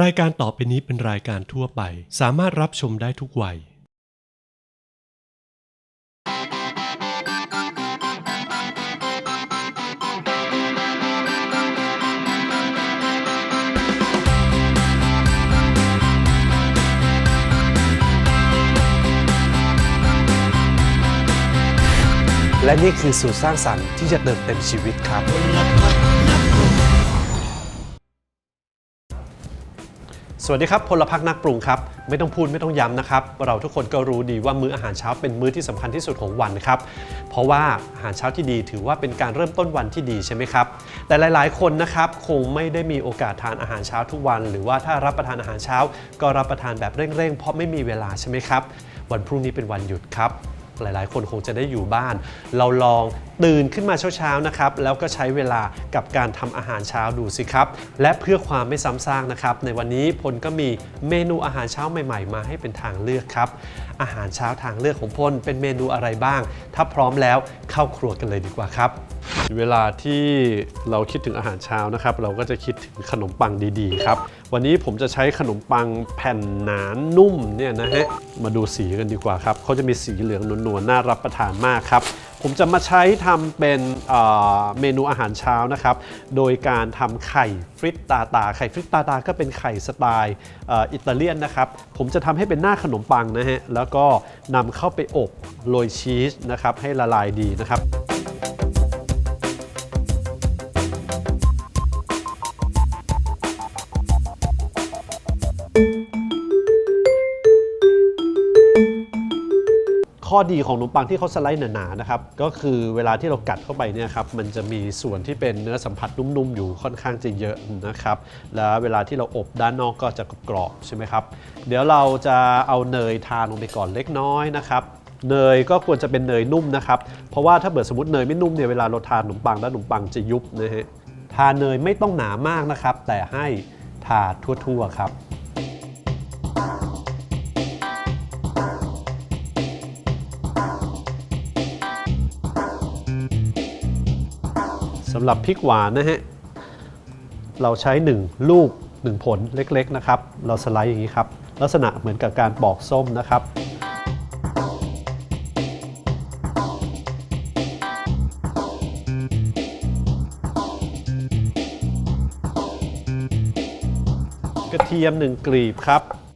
รายการต่อไปนี้เป็นรายการทั่วไป สามารถรับชมได้ทุกวัย และนี่คือสูตรสร้างสรรค์ที่จะเติมเต็มชีวิตครับ สวัสดีครับพลพักนักปรุงครับไม่ต้องพูดไม่ต้องย้ำนะครับ เราทุกคนก็รู้ดีว่ามื้ออาหารเช้าเป็นมื้อที่สำคัญที่สุดของวันครับเพราะว่าอาหารเช้าที่ดีถือว่าเป็นการเริ่มต้นวันที่ดีใช่ไหมครับแต่หลาย ๆ คนนะครับคงไม่ได้มีโอกาสทานอาหารเช้าทุกวัน หรือว่าถ้ารับประทานอาหารเช้า ก็รับประทานแบบเร่ง ๆ เพราะไม่มีเวลาใช่ไหมครับวันพรุ่งนี้เป็นวันหยุดครับ หลายๆ คนคงจะได้อยู่บ้าน เราลองตื่นขึ้นมาเช้าๆนะครับแล้วก็ใช้เวลากับการทำอาหารเช้าดูสิครับ และเพื่อความไม่ซ้ำซากนะครับในวันนี้พลก็มีเมนูอาหารเช้าใหม่ ๆ มาให้เป็นทางเลือกครับ อาหารเช้าทางเลือกของพลเป็นเมนูอะไรบ้าง ถ้าพร้อมแล้วเข้าครัวกันเลยดีกว่าครับ เวลาที่เราคิดถึงอาหารเช้านะครับ เราก็จะคิดถึงขนมปังดีๆครับ วันนี้ผมจะใช้ขนมปังแผ่นหนานุ่มเนี่ยนะฮะมาดูสีกันดีกว่าครับเขาจะมีสีเหลืองนวลๆน่ารับประทานมากครับ ผมจะมาใช้ทำเป็นเมนูอาหารเช้านะครับ โดยการทำไข่ฟริตตาตา ไข่ฟริตตาตาก็เป็นไข่สไตล์อิตาเลียนนะครับ ผมจะทำให้เป็นหน้าขนมปังนะฮะ แล้วก็นำเข้าไปอบโรยชีสนะครับ ให้ละลายดีนะครับ ข้อดีของขนมปังที่เขาสไลด์หนาๆนะครับก็คือเวลาที่เรากัดเข้าไปเนี่ยครับมันจะมีส่วนที่เป็นเนื้อสัมผัสนุ่มๆ อยู่ค่อนข้างจะเยอะนะครับแล้วเวลาที่เราอบด้านนอกก็จะกรอบใช่ไหมครับเดี๋ยวเราจะเอาเนยทาลงไปก่อนเล็กน้อยนะครับเนยก็ควรจะเป็นเนยนุ่มนะครับเพราะว่าถ้าเกิดสมมติเนยไม่นุ่มเนี่ยเวลาเราทานขนมปังแล้วขนมปังจะยุบนะฮะทาเนยไม่ต้องหนามากนะครับแต่ให้ทาทั่วๆครับำหรับพริกหวานนะฮะเราใช้ 1 ลูก 1 ผลเล็กๆนะครับ เราสไลด์อย่างนี้ครับ ลักษณะเหมือนกับการปอกส้มนะครับ กระเทียม 1 กลีบครับ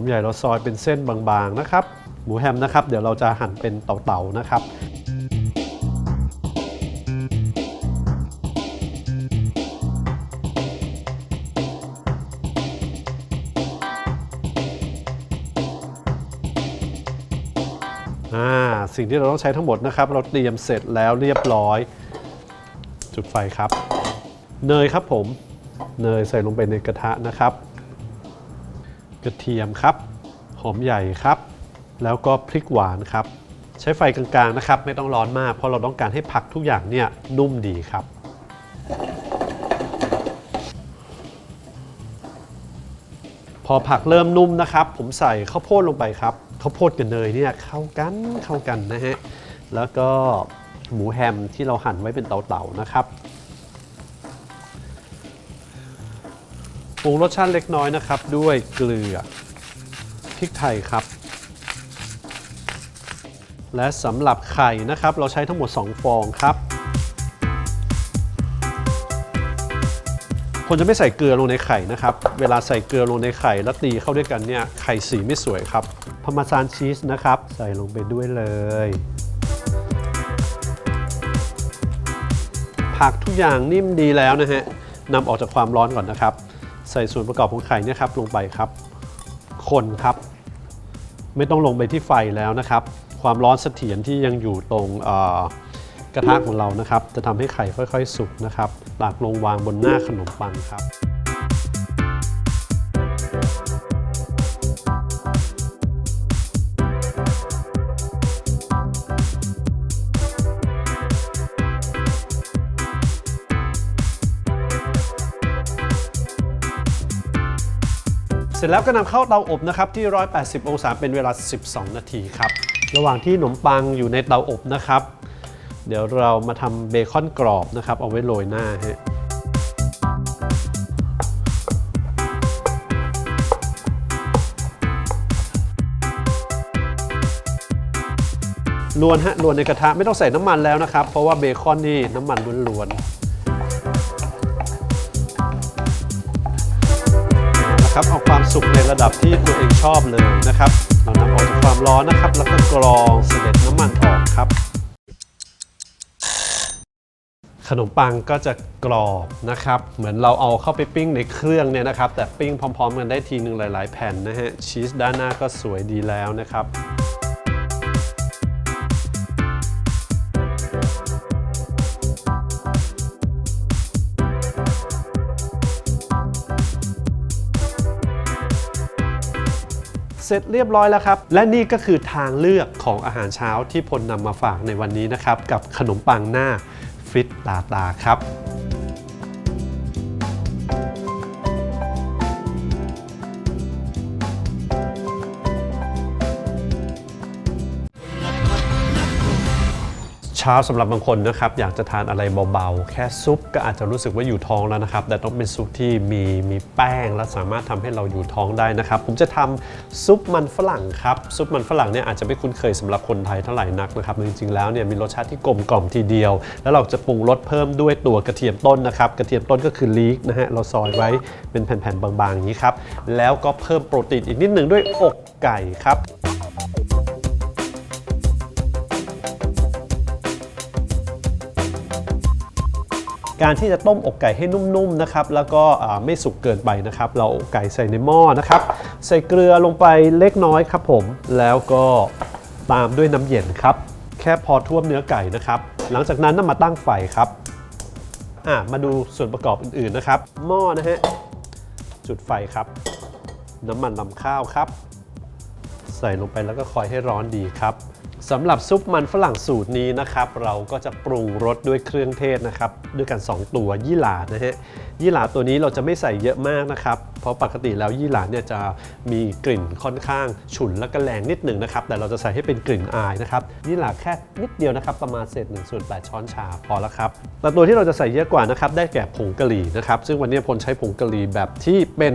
มใหญ่เราซอยเป็นเส้นบางๆนะครับ หมูแฮมนะครับ เดี๋ยวเราจะหั่นเป็นเต๋าๆนะครับอ่าสิ่งที่เราต้องใช้ทั้งหมดนะครับ เราเตรียมเสร็จแล้วเรียบร้อย จุดไฟครับ เนยครับผม เนยใส่ลงไปในกระทะนะครับ กระเทียมครับ หอมใหญ่ครับ แล้วก็พริกหวานครับ ใช้ไฟกลางๆนะครับ ไม่ต้องร้อนมาก เพราะเราต้องการให้ผักทุกอย่างเนี่ยนุ่มดีครับพอผักเริ่มนุ่มนะครับ ผมใส่ข้าวโพดลงไปครับข้าวโพดกับเนยเนี่ยเข้ากันเข้ากันนะฮะแล้วก็หมูแฮมที่เราหั่นไว้เป็นเต๋าๆนะครับ ปรุงรสชาติเล็กน้อยนะครับ ด้วยเกลือพริกไทยครับ และสำหรับไข่นะครับ เราใช้ทั้งหมด 2 ฟองครับผมจะไม่ใส่เกลือลงในไข่นะครับ เวลาใส่เกลือลงในไข่แล้วตีเข้าด้วยกันเนี่ยไข่สีไม่สวยครับพามาซานชีสนะครับ ใส่ลงไปด้วยเลยผักทุกอย่างนิ่มดีแล้วนะฮะนำออกจากความร้อนก่อนนะครับ ใส่ส่วนประกอบของไข่เนี่ยครับลงไปครับ คนครับ ไม่ต้องลงไปที่ไฟแล้วนะครับ ความร้อนเสถียรที่ยังอยู่ตรงกระทะของเรานะครับ จะทำให้ไข่ค่อย ๆ สุกนะครับหลักลงวางบนหน้าขนมปังครับ เสร็จแล้วก็นำเข้าเตาอบนะครับที่ 180 องศาเป็นเวลา 12 นาทีครับ ระหว่างที่ขนมปังอยู่ในเตาอบนะครับ เดี๋ยวเรามาทำเบคอนกรอบนะครับ เอาไว้โรยหน้าฮะลวนฮะลวนในกระทะไม่ต้องใส่น้ำมันแล้วนะครับ เพราะว่าเบคอนนี่น้ำมันล้วนๆ นะครับ เอาความสุกในระดับที่ตัวเองชอบเลยนะครับ เรานำออกจากความร้อนนะครับ แล้วก็กรองเสด็จน้ำมันออกครับ ขนมปังก็จะกรอบนะครับ เหมือนเราเอาเข้าไปปิ้งในเครื่องเนี่ยนะครับ แต่ปิ้งพร้อม ๆ กันได้ทีหนึ่งหลาย ๆ แผ่นนะฮะชีสด้านหน้าก็สวยดีแล้วนะครับ เสร็จเรียบร้อยแล้วครับ และนี่ก็คือทางเลือกของอาหารเช้าที่พลนำมาฝากในวันนี้นะครับ กับขนมปังหน้าฟริตตาตาครับ ช้าสำหรับบางคนนะครับอยากจะทานอะไรเบาๆ แค่ซุปก็อาจจะรู้สึกว่าอยู่ท้องแล้วนะครับ แต่ต้องเป็นซุปที่มีมีแป้งและสามารถทำให้เราอยู่ท้องได้นะครับ ผมจะทำซุปมันฝรั่งครับซุปมันฝรั่งเนี่ยอาจจะไม่คุ้นเคยสำหรับคนไทยเท่าไหร่นักนะครับจริงๆแล้วเนี่ยมีรสชาติที่กลมกล่อมทีเดียว แล้วเราจะปรุงรสเพิ่มด้วยตัวกระเทียมต้นนะครับกระเทียมต้นก็คือลีกนะฮะเราซอยไว้เป็นแผ่นๆบางๆอย่างนี้ครับแล้วก็เพิ่มโปรตีนอีกนิดหนึ่งด้วยอกไก่ครับ การที่จะต้มอกไก่ให้นุ่มๆนะครับแล้วก็ไม่สุกเกินไปนะครับ เราอกไก่ใส่ในหม้อนะครับ ใส่เกลือลงไปเล็กน้อยครับผมแล้วก็ตามด้วยน้ำเย็นครับ แค่พอท่วมเนื้อไก่นะครับ หลังจากนั้นนำมาตั้งไฟครับอะมาดูส่วนประกอบอื่นๆนะครับ หม้อนะฮะจุดไฟครับ น้ำมันลำข้าวครับ ใส่ลงไปแล้วก็คอยให้ร้อนดีครับ สำหรับซุปมันฝรั่งสูตรนี้นะครับ เราก็จะปรุงรสด้วยเครื่องเทศนะครับ ด้วยกัน 2 ตัวยี่หร่านะฮะยี่หร่าตัวนี้เราจะไม่ใส่เยอะมากนะครับ เพราะปกติแล้วยี่หร่าเนี่ยจะมีกลิ่นค่อนข้างฉุนและก็แรงนิดหนึ่งนะครับ แต่เราจะใส่ให้เป็นกลิ่นอายนะครับยี่หร่าแค่นิดเดียวนะครับ ประมาณเศษ1ส่วน8ช้อนชาพอแล้วครับแต่ตัวที่เราจะใส่เยอะกว่านะครับได้แก่ผงกะหรี่นะครับซึ่งวันนี้พลใช้ผงกะหรี่แบบที่เป็น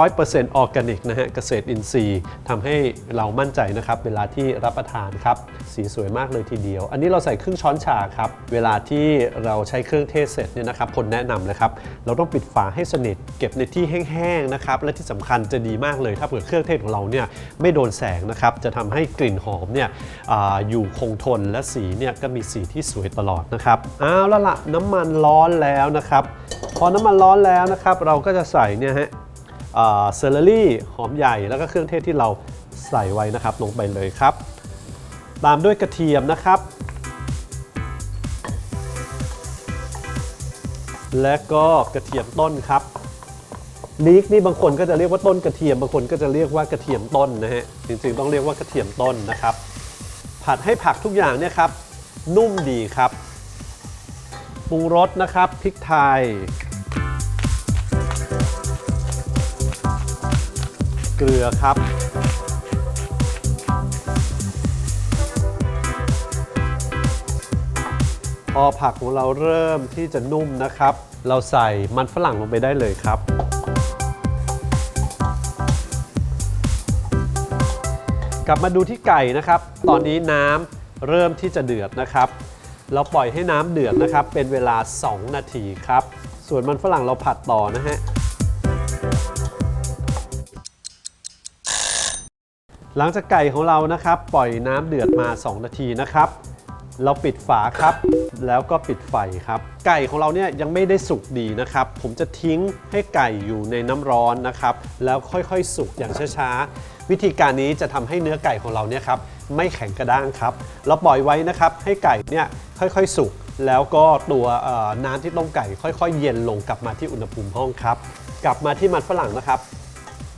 100%ออร์แกนิกนะฮะเกษตรอินทรีย์ทำให้เรามั่นใจนะครับเวลาที่รับประทานครับสีสวยมากเลยทีเดียว อันนี้เราใส่ครึ่งช้อนชาครับ เวลาที่เราใช้เครื่องเทศเสร็จเนี่ยนะครับพลแนะนำนะครับ เราต้องปิดฝาให้สนิท เก็บในที่แห้งๆนะครับ และที่สำคัญจะดีมากเลย ถ้าเผื่อเครื่องเทศของเราเนี่ยไม่โดนแสงนะครับ จะทำให้กลิ่นหอมเนี่ยอาอยู่คงทนและสีเนี่ยก็มีสีที่สวยตลอดนะครับเอาละละน้ำมันร้อนแล้วนะครับ พอน้ำมันร้อนแล้วนะครับ เราก็จะใส่เนี่ยฮะเซอร์รี่หอมใหญ่แล้วก็เครื่องเทศที่เราใส่ไว้นะครับลงไปเลยครับ ตามด้วยกระเทียมนะครับ และก็กระเทียมต้นครับลีกนี่บางคนก็จะเรียกว่าต้นกระเทียม บางคนก็จะเรียกว่ากระเทียมต้นนะฮะจริงๆต้องเรียกว่ากระเทียมต้นนะครับ ผัดให้ผักทุกอย่างเนี่ยครับ นุ่มดีครับปรุงรสนะครับพริกไทย เกลือครับ อผักของเราเริ่มที่จะนุ่มนะครับ เราใส่มันฝรั่งลงไปได้เลยครับ กลับมาดูที่ไก่นะครับ ตอนนี้น้ำเริ่มที่จะเดือดนะครับ เราปล่อยให้น้ำเดือดนะครับ เป็นเวลา 2 นาทีครับ ส่วนมันฝรั่งเราผัดต่อนะฮะหลังจากไก่ของเรานะครับ ปล่อยน้ำเดือดมา 2 นาทีนะครับ เราปิดฝาครับ แล้วก็ปิดไฟครับ ไก่ของเราเนี่ยยังไม่ได้สุกดีนะครับ ผมจะทิ้งให้ไก่อยู่ในน้ำร้อนนะครับ แล้วค่อยๆ สุกอย่างช้าๆ วิธีการนี้จะทำให้เนื้อไก่ของเราเนี่ยครับไม่แข็งกระด้างครับ เราปล่อยไว้นะครับให้ไก่เนี่ยค่อยๆ สุก แล้วก็ตัวน้ำที่ต้มไก่ค่อย ๆ เย็นลงกลับมาที่อุณหภูมิห้องครับ กลับมาที่มันฝรั่งนะครับ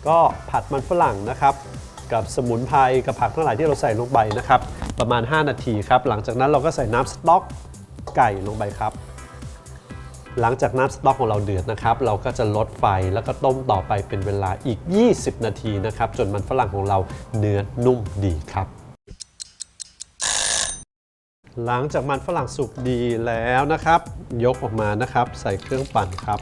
ก็ผัดมันฝรั่งนะครับ กับสมุนไพรกับผักทั้งหลายที่เราใส่ลงไปนะครับ ประมาณ 5 นาทีครับ หลังจากนั้นเราก็ใส่น้ำสต๊อกไก่ลงไปครับ หลังจากน้ำสต๊อกของเราเดือดนะครับ เราก็จะลดไฟแล้วก็ต้มต่อไปเป็นเวลาอีก 20 นาทีนะครับ จนมันฝรั่งของเราเนื้อนุ่มดีครับหลังจากมันฝรั่งสุกดีแล้วนะครับ ยกออกมานะครับ ใส่เครื่องปั่นครับ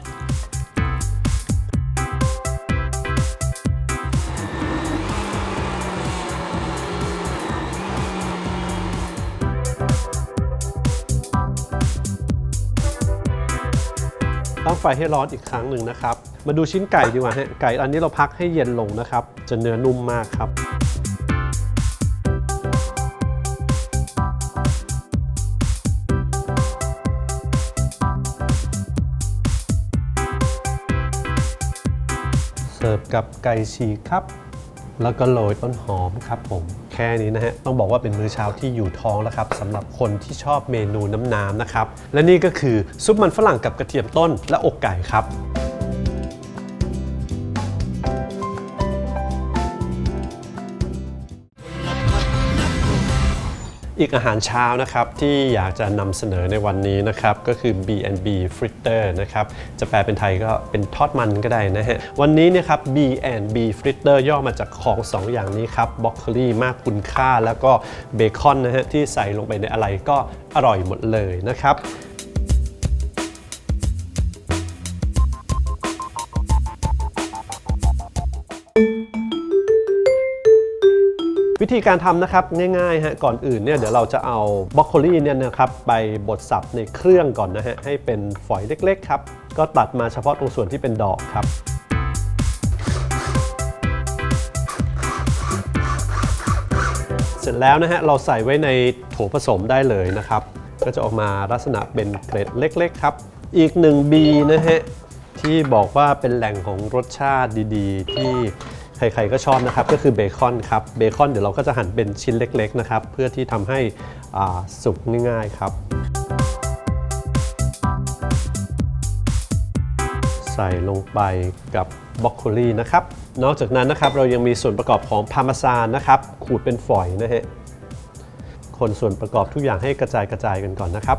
ตั้งไฟให้ร้อนอีกครั้งหนึ่งนะครับ มาดูชิ้นไก่ดีกว่าฮะไก่อันนี้เราพักให้เย็นลงนะครับ จะเนื้อนุ่มมากครับเสิร์ฟกับไก่ฉีกครับ แล้วก็โรยต้นหอมครับผม แค่นี้นะฮะ ต้องบอกว่าเป็นมื้อเช้าที่อยู่ท้องแล้วครับสำหรับคนที่ชอบเมนูน้ำๆนะครับ และนี่ก็คือซุปมันฝรั่งกับกระเทียมต้นและอกไก่ครับ อีกอาหารเช้านะครับที่อยากจะนำเสนอในวันนี้นะครับก็คือ B&B Fritter นะครับจะแปลเป็นไทยก็เป็นทอดมันก็ได้นะฮะวันนี้เนี่ยครับ B&B Fritter ย่อมาจากของ 2 อย่างนี้ครับบ็อกโคลีมากคุณค่าแล้วก็เบคอนนะฮะที่ใส่ลงไปในอะไรก็อร่อยหมดเลยนะครับ วิธีการทำนะครับง่ายๆฮะก่อนอื่นเนี่ยเดี๋ยวเราจะเอาบรอกโคลีเนี่ยนะครับไปบดสับในเครื่องก่อนนะฮะให้เป็นฝอยเล็กๆครับก็ตัดมาเฉพาะตรงส่วนที่เป็นดอกครับเสร็จแล้วนะฮะเราใส่ไว้ในโถผสมได้เลยนะครับ ก็จะออกมาลักษณะเป็นเกล็ดเล็กๆครับ อีกหนึ่ง B นะฮะที่บอกว่าเป็นแหล่งของรสชาติดีๆ ที่ ใครๆก็ชอบนะครับก็คือเบคอนครับเบคอนเดี๋ยวเราก็จะหั่นเป็นชิ้นเล็กๆนะครับเพื่อที่ทำให้สุกง่ายๆครับ ใส่ลงไปกับบรอกโคลีนะครับ นอกจากนั้นนะครับเรายังมีส่วนประกอบของพาร์เมซานนะครับขูดเป็นฝอยนะฮะคนส่วนประกอบทุกอย่างให้กระจายกระจายกันก่อนนะครับ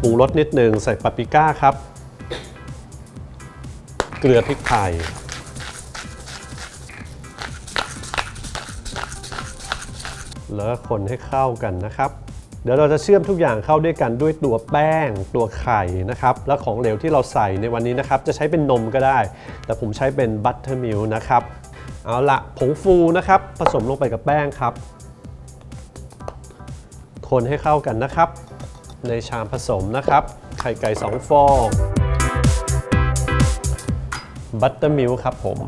ปรุงรสนิดหนึ่งใส่ปาปริก้าครับ เกลือพริกไทย แล้วคนให้เข้ากันนะครับ เดี๋ยวเราจะเชื่อมทุกอย่างเข้าด้วยกันด้วยตัวแป้ง ตัวไข่นะครับ แล้วของเหลวที่เราใส่ในวันนี้นะครับ จะใช้เป็นนมก็ได้ แต่ผมใช้เป็นบัตเตอร์มิลนะครับ เอาละผงฟูนะครับ ผสมลงไปกับแป้งครับ คนให้เข้ากันนะครับ ในชามผสมนะครับ ไข่ไก่ 2 ฟอง บัตเตอร์มิลครับผม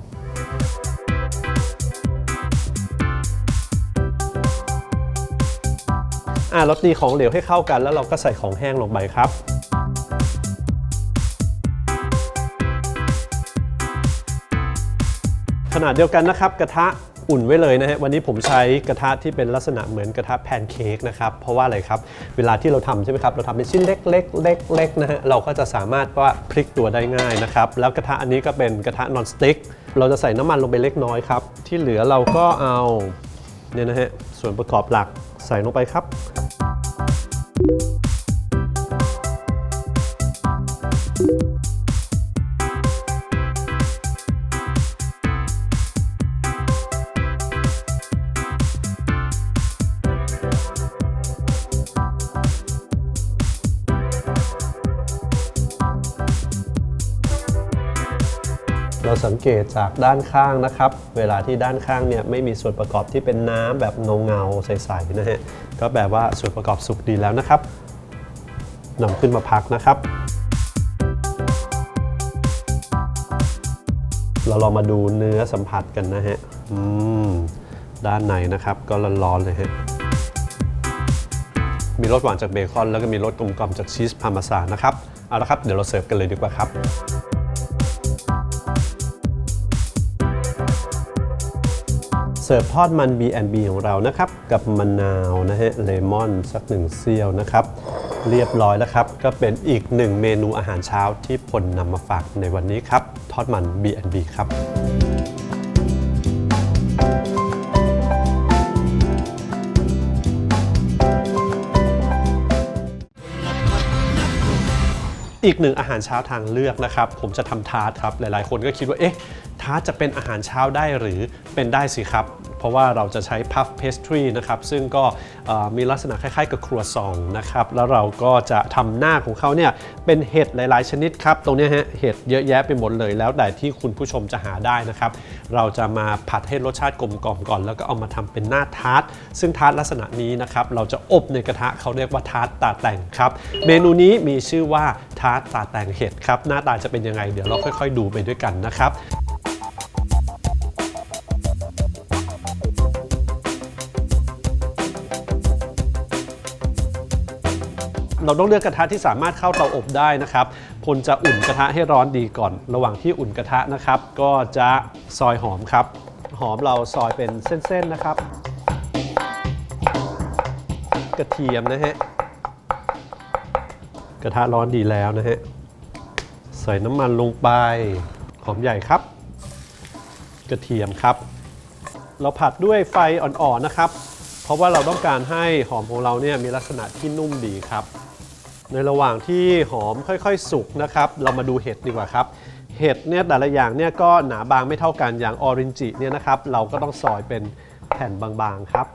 อ่าเราตีของเหลวให้เข้ากัน แล้วเราก็ใส่ของแห้งลงไปครับ ขนาดเดียวกันนะครับกระทะ อุ่นไว้เลยนะฮะวันนี้ผมใช้กระทะที่เป็นลักษณะเหมือนกระทะแพนเค้กนะครับเพราะว่าอะไรครับเวลาที่เราทำใช่ไหมครับเราทำเป็นชิ้นเล็กๆเล็กๆนะฮะเราก็จะสามารถว่าพลิกตัวได้ง่ายนะครับแล้วกระทะอันนี้ก็เป็นกระทะนอนสติ๊กเราจะใส่น้ำมันลงไปเล็กน้อยครับที่เหลือเราก็เอาเนี่ยนะฮะส่วนประกอบหลักใส่ลงไปครับ สังเกตจากด้านข้างนะครับ เวลาที่ด้านข้างเนี่ยไม่มีส่วนประกอบที่เป็นน้ำแบบเงาเงาใสๆนะฮะก็แปลว่าส่วนประกอบสุกดีแล้วนะครับนำขึ้นมาพักนะครับ เราลองมาดูเนื้อสัมผัสกันนะฮะอืมด้านในนะครับก็ร้อนๆเลยฮะมีรสหวานจากเบคอน แล้วก็มีรสกลมกล่อมจากชีสพาร์เมซานนะครับ เอาละครับ เดี๋ยวเราเสิร์ฟกันเลยดีกว่าครับ เสิร์ฟทอดมัน B&B ของเรานะครับ กับมะนาวนะฮะเลมอนสักหนึ่งเสี้ยวนะครับ เรียบร้อยแล้วครับ ก็เป็นอีกหนึ่งเมนูอาหารเช้าที่พลนำมาฝากในวันนี้ครับ ทอดมัน B&B ครับอีกหนึ่งอาหารเช้าทางเลือกนะครับ ผมจะทำทาร์ตครับ หลายๆ คนก็คิดว่า เอ๊ะ ทาร์ตจะเป็นอาหารเช้าได้หรือเป็นได้สิครับ เพราะว่าเราจะใช้พัฟเพสทรีนะครับ ซึ่งก็มีลักษณะคล้ายๆ กับครัวซองนะครับ แล้วเราก็จะทำหน้าของเขาเนี่ยเป็นเห็ดหลายๆ ชนิดครับ ตรงนี้ฮะเห็ดเยอะแยะไปหมดเลยแล้วแต่ที่คุณผู้ชมจะหาได้นะครับ เราจะมาผัดให้รสชาติกลมกล่อมก่อน แล้วก็เอามาทำเป็นหน้าทาร์ตซึ่งทาร์ตลักษณะนี้นะครับเราจะอบในกระทะเขาเรียกว่าทาร์ตตาแต่งครับ เมนูนี้มีชื่อว่าทาร์ตตาแต่งเห็ดครับหน้าตาจะเป็นยังไงเดี๋ยวเราค่อย ๆ ดูไปด้วยกันนะครับ เราต้องเลือกกระทะที่สามารถเข้าเตาอบได้นะครับพลจะอุ่นกระทะให้ร้อนดีก่อน ระหว่างที่อุ่นกระทะนะครับ ก็จะซอยหอมครับ หอมเราซอยเป็นเส้นๆนะครับ กระเทียมนะฮะกระทะร้อนดีแล้วนะฮะใส่น้ำมันลงไปหอมใหญ่ครับ กระเทียมครับ เราผัดด้วยไฟอ่อนๆนะครับ เพราะว่าเราต้องการให้หอมของเราเนี่ยมีลักษณะที่นุ่มดีครับ ในระหว่างที่หอมค่อยๆ สุกนะครับ เรามาดูเห็ดดีกว่าครับ เห็ดเนี่ยแต่ละอย่างเนี่ยก็หนาบางไม่เท่ากันอย่างออรินจิเนี่ยนะครับ เราก็ต้องซอยเป็นแผ่นบางๆครับ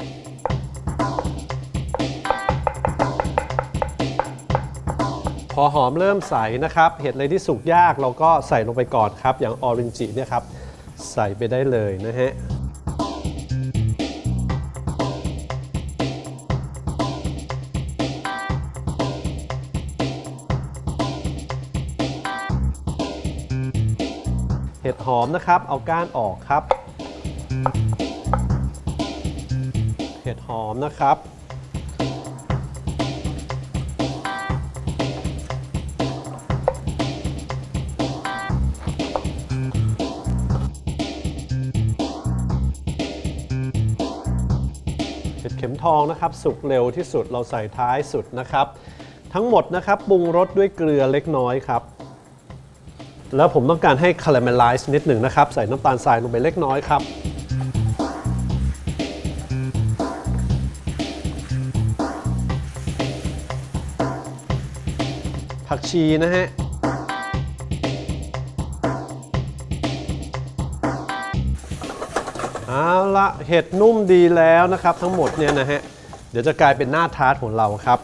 พอหอมเริ่มใสนะครับ เห็ดอะไรที่สุกยากเราก็ใส่ลงไปก่อนครับ อย่างออรินจิเนี่ยครับ ใส่ไปได้เลยนะฮะ หอมนะครับ เอาก้านออกครับ เห็ดหอมนะครับ เห็ดเข็มทองนะครับ สุกเร็วที่สุดเราใส่ท้ายสุดนะครับ ทั้งหมดนะครับปรุงรสด้วยเกลือเล็กน้อยครับ แล้วผมต้องการให้คาราเมลไลซ์นิดหนึ่งนะครับ ใส่น้ำตาลทรายลงไปเล็กน้อยครับ ผักชีนะฮะ เอาละเห็ดนุ่มดีแล้วนะครับ ทั้งหมดเนี่ยนะฮะ เดี๋ยวจะกลายเป็นหน้าทาร์ตของเราครับ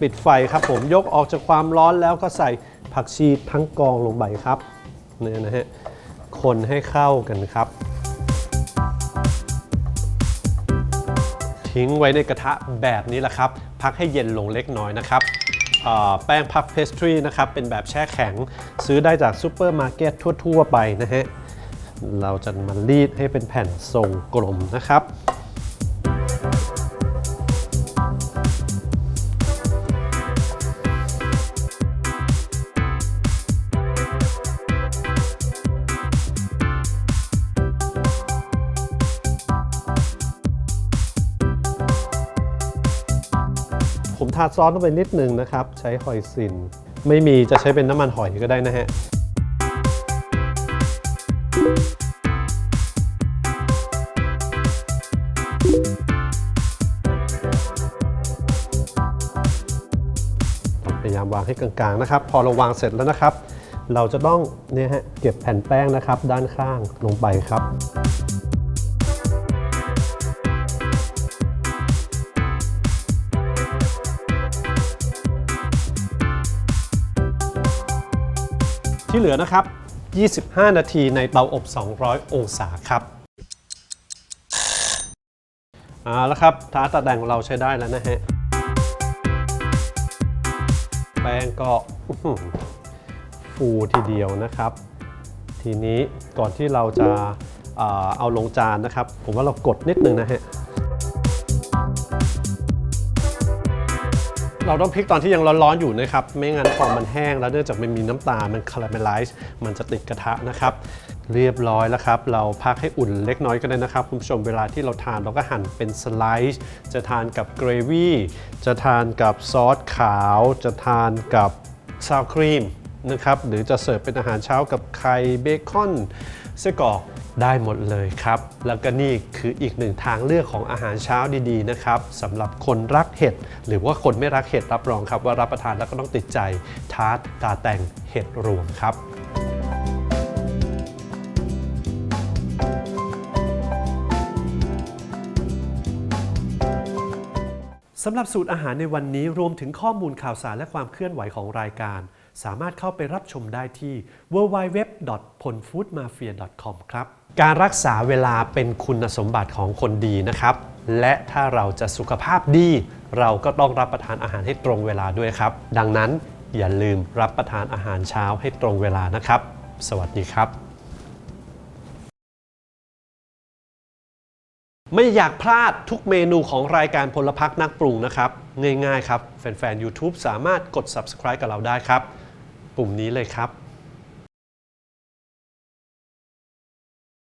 ปิดไฟครับผมยกออกจากความร้อนแล้วก็ใส่ ผักชีทั้งกองลงไปครับเนี่ยนะฮะคนให้เข้ากันครับ ทิ้งไว้ในกระทะแบบนี้แหละครับ พักให้เย็นลงเล็กน้อยนะครับแป้งพัฟเพสทรีนะครับ เป็นแบบแช่แข็งซื้อได้จากซูเปอร์มาร์เก็ตทั่ว ๆ ไปนะฮะเราจะมารีดให้เป็นแผ่นทรงกลมนะครับาซอสลงไปนิดหนึ่งนะครับ ใช้หอยซิน ไม่มีจะใช้เป็นน้ำมันหอยก็ได้นะฮะพยายามวางให้กลางๆนะครับ พอเราวางเสร็จแล้วนะครับ เราจะต้องเนี่ยฮะเก็บแผ่นแป้งนะครับ ด้านข้างลงไปครับ ที่เหลือนะครับ 25 นาทีในเตาอบ 200 องศาครับเอาละครับทาตตาแดงของเราใช้ได้แล้วนะฮะ แป้งก็ฟูทีเดียวนะครับ ทีนี้ก่อนที่เราจะเอ่อเอาลงจานนะครับ ผมว่าเรากดนิดนึงนะฮะ เราต้องพลิกตอนที่ยังร้อนๆอยู่นะครับ ไม่งั้นพองมันแห้งแล้วเนื่องจากมันมีน้ำตาลมันคาราเมลไลซ์มันจะติดกระทะนะครับ เรียบร้อยแล้วครับ เราพักให้อุ่นเล็กน้อยก็ได้นะครับ คุณผู้ชมเวลาที่เราทานเราก็หั่นเป็นสไลซ์จะทานกับเกรวี่จะทานกับซอสขาว จะทานกับซาวครีมนะครับหรือจะเสิร์ฟเป็นอาหารเช้ากับไข่เบคอนไส้กรอก ได้หมดเลยครับ แล้วก็นี่คืออีกหนึ่งทางเลือกของอาหารเช้าดีๆนะครับสำหรับคนรักเห็ด หรือว่าคนไม่รักเห็ดรับรองครับว่ารับประทานแล้วก็ต้องติดใจทาร์ตาแตงเห็ดรวมครับสำหรับสูตรอาหารในวันนี้รวมถึงข้อมูลข่าวสารและความเคลื่อนไหวของรายการ สามารถเข้าไปรับชมได้ที่ www.ponfoodmafia.com ครับ การรักษาเวลาเป็นคุณสมบัติของคนดีนะครับ และถ้าเราจะสุขภาพดี เราก็ต้องรับประทานอาหารให้ตรงเวลาด้วยครับ ดังนั้นอย่าลืมรับประทานอาหารเช้าให้ตรงเวลานะครับ สวัสดีครับ ไม่อยากพลาดทุกเมนูของรายการพลพักนักปรุงนะครับ ง่ายๆครับ แฟนๆ YouTube สามารถกด subscribe กับเราได้ครับ ปุ่มนี้เลยครับ